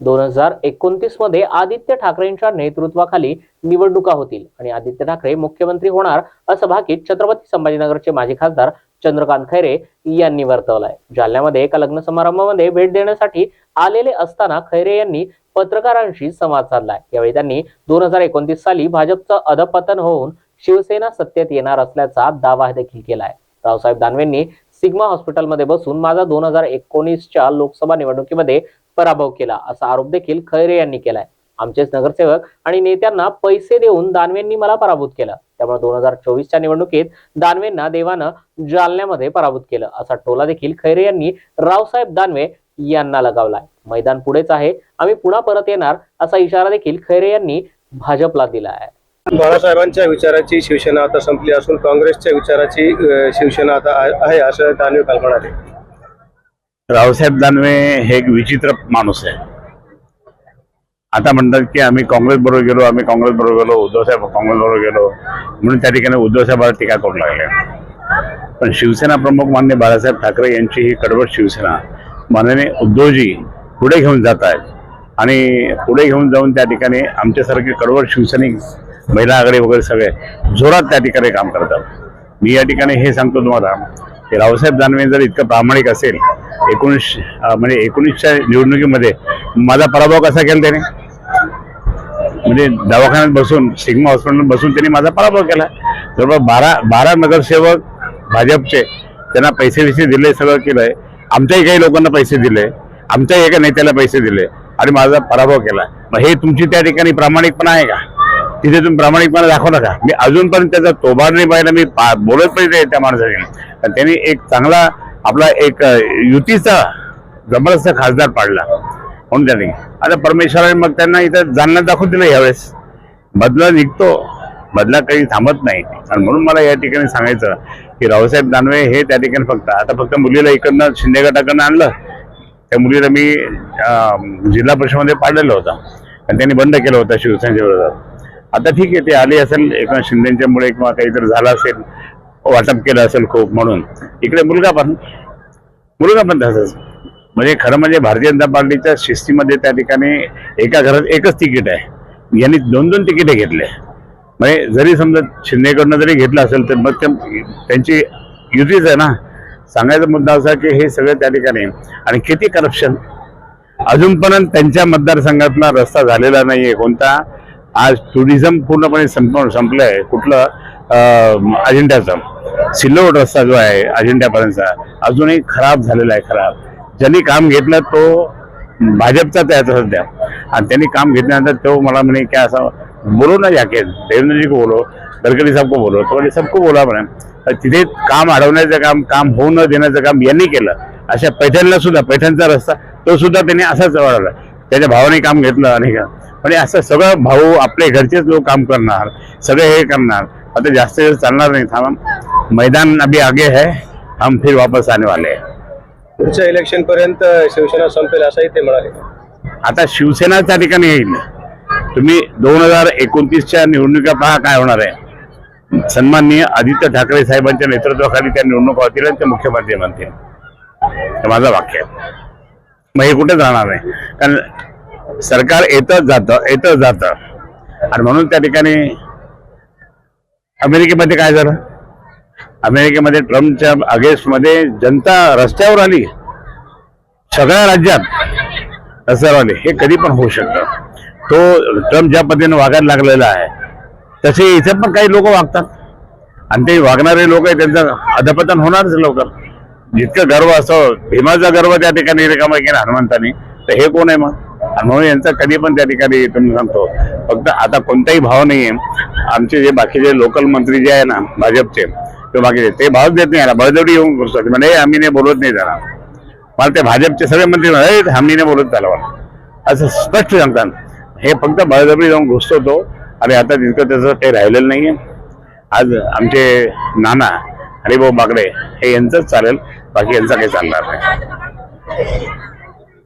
दोन हजार एकोणतीसमध्ये आदित्य ठाकरेंच्या नेतृत्वाखाली निवडणुका होतील. आणि आदित्य ठाकरे मुख्यमंत्री होणार असं भाकीत छत्रपती संभाजीनगरचे माजी खासदार चंद्रकांत खैरे यांनी वर्तवलंय. जालन्यामध्ये एका लग्न समारंभामध्ये भेट देण्यासाठी आलेले असताना खैरे यांनी पत्रकारांशी संवाद साधलाय. यावेळी त्यांनी दोन हजार एकोणतीस साली भाजपचं अधपतन होऊन शिवसेना सत्तेत येणार असल्याचा दावा देखील केलाय. रावसाहेब दानवेंनी सिग्मा हॉस्पिटलमध्ये बसून माझा दोन हजार एकोणीसच्या लोकसभा निवडणुकीमध्ये पराभव केला असा आरोप देखील खैरे यांनी केलाय. आमचेच नगरसेवक आणि नेत्यांना पैसे देऊन दानवेंनी मला पराभूत केलं. त्यामुळे दोन हजार चोवीसच्या निवडणुकीत दानवेंना देवानं जालन्यामध्ये पराभूत केलं असा टोला देखील खैरे यांनी रावसाहेब दानवे यांना लगावलाय. मैदान पुढेच आहे. आम्ही पुन्हा परत येणार असा इशारा देखील खैरे यांनी भाजपला दिला आहे बाळासाहेबांच्या विचाराची शिवसेना आता संपली असून काँग्रेसच्या विचाराची शिवसेना आता आहे- आहे असं दानवे काल म्हणाले. रावसाहेब दानवे हे एक विचित्र माणूस आहे. आता म्हणतात की आम्ही काँग्रेस बरोबर गेलो आम्ही काँग्रेस बरोबर गेलो उद्धवसाहेब काँग्रेस बरोबर गेलो म्हणून त्या ठिकाणी उद्धव टीका करू लागले. पण शिवसेना प्रमुख मान्य बाळासाहेब ठाकरे यांची ही कडवट शिवसेना माननीय उद्धवजी पुढे घेऊन जात आहेत. आणि पुढे घेऊन जाऊन त्या ठिकाणी आमच्यासारखे कडवट शिवसैनिक महिला आघाडी वगैरे सगळे जोरात त्या ठिकाणी काम करतात. मी या ठिकाणी हे सांगतो तुम्हाला की रावसाहेब दानवे जर इतकं प्रामाणिक असेल एकोणीस म्हणजे एकोणीसच्या निवडणुकीमध्ये माझा पराभव कसा केला त्याने? म्हणजे दवाखान्यात बसून सिग्मा हॉस्पिटल बसून त्यांनी माझा पराभव केला. जवळपास बारा बारा नगरसेवक भाजपचे त्यांना पैसे विसे दिले सगळं केलंय. आमच्याही काही लोकांना पैसे दिले. आमच्याही एका नेत्याला पैसे दिले. आणि माझा पराभव केला. मग हे तुमची त्या ठिकाणी प्रामाणिकपणा आहे का? तिथे तुम्ही प्रामाणिकपणा दाखवला का? मी अजूनपर्यंत त्याचा तोबार नाही पाहिला. मी पा- बोलत पाहिजे त्या माणसाने. त्यांनी एक चांगला आपला एक युतीचा जबरदस्त खासदार पाडला. म्हणून त्यांनी आता परमेश्वराने मग त्यांना इथं जालन्यात दाखवून दिलं यावेळेस. बदला निघतो. बदला काही थांबत नाही. आणि म्हणून मला या ठिकाणी सांगायचं की रावसाहेब दानवे हे त्या ठिकाणी फक्त आता फक्त मुलीला इकडनं शिंदे गटाकडनं आणलं. त्या मुलीला मी जिल्हा परिषदमध्ये पाडलेलं होतं. आणि त्यांनी बंद केलं होतं शिवसेनेच्या विरोधात. आता ठीक आहे ते आले असेल एका शिंदेच्यामुळे किंवा काहीतरी झालं असेल. वाटप केलं असेल खूप म्हणून. इकडे मुलगा पण मुलगा पण तसंच. म्हणजे खरं म्हणजे भारतीय जनता पार्टीच्या शिस्तीमध्ये त्या ठिकाणी एका घरात एकच तिकीट आहे. यांनी दोन दोन तिकीटे घेतले. म्हणजे जरी समजा शिंदेकडनं जरी घेतलं असेल तर मग त्यांची युतीच आहे ना. सांगायचा मुद्दा असा की हे सगळं त्या ठिकाणी. आणि किती करप्शन अजूनपर्यंत त्यांच्या मतदारसंघातला रस्ता झालेला नाहीये कोणता. आज टुरिझम पूर्णपणे संपण संपलं आहे कुठलं? अं, अजिंठ्याचं. सिल्लोड रस्ता जो आहे अजिंठ्यापर्यंतचा अजूनही खराब झालेला आहे खराब. ज्यांनी काम घेतलं तो भाजपचा त्याचा सध्या. आणि त्यांनी काम घेतल्यानंतर तो मला म्हणे की असं बोलो ना जाके. देवेंद्र जी को बोलो गडकरी साहेब को बोलो. तो म्हणजे सबको बोला म्हणे. तिथे काम अडवण्याचं काम काम होऊ न देण्याचं काम यांनी केलं. अशा पैठणला सुद्धा पैठणचा रस्ता तो सुद्धा त्यांनी असाच वाढवला. त्याच्या भावाने काम घेतलं आणि का. म्हणजे असं सगळं भाऊ आपले घरचेच लोक काम करणार सगळे हे करणार. आता जास्त जास्त चालणार नाही थांबा. मैदान अभी आगे है हम फिर वापस आने वाले हैं। पुढच्या इलेक्शन पर्यंत शिवसेना संपेल असंही ते म्हणाले. आता शिवसेना त्या ठिकाणी येईल. तुम्ही दोन हजार एकोणतीसच्या निवडणुका पहा काय होणार आहे. सन्माननीय आदित्य ठाकरे साहेबांच्या नेतृत्वाखाली त्या निवडणुका होतील आणि ते मुख्यमंत्री हे माझं वाक्य आहे. मग हे कुठेच राहणार नाही कारण सरकार येतच जातं येतच जातं. आणि म्हणून त्या ठिकाणी अमेरिकेमध्ये काय झालं? अमेरिकेमध्ये ट्रम्पच्या अगेन्स्टमध्ये जनता रस्त्यावर आली. सगळ्या राज्यात रस्त्यावर आली. हे कधी पण होऊ शकतं. तो ट्रम्प ज्या पद्धतीने वागायला लागलेला आहे तसे इथे पण काही लोक वागतात. आणि ते वागणारे लोक आहे त्यांचं अधपतन होणारच लवकर. जितकं गर्व असो भीमाचा गर्व त्या ठिकाणी रिकामा केला हनुमंतानी? तर हे कोण आहे मग? अनुभव म्हणून यांचा कधी पण त्या ठिकाणी तुम्ही सांगतो फक्त आता कोणताही भाव नाही आहे आमचे जे बाकीचे लोकल मंत्री जे आहे ना भाजपचे तो बाकी ते भावच देत नाही याला. बळजवडी येऊन घुसतात म्हणजे आम्ही नाही बोलत नाही त्याला. मला ते भाजपचे सगळे मंत्री म्हणाले, "ए, आम्ही नाही बोलत त्याला. मला." असं स्पष्ट सांगतात. हे फक्त बळजबरी जाऊन घुसतो तो. आणि आता तितकं त्याचं काही राहिलेलं नाहीये. आज आमचे नाना हरिभाऊ बागडे हे यांचंच चालेल. बाकी यांचं काही चालणार नाही.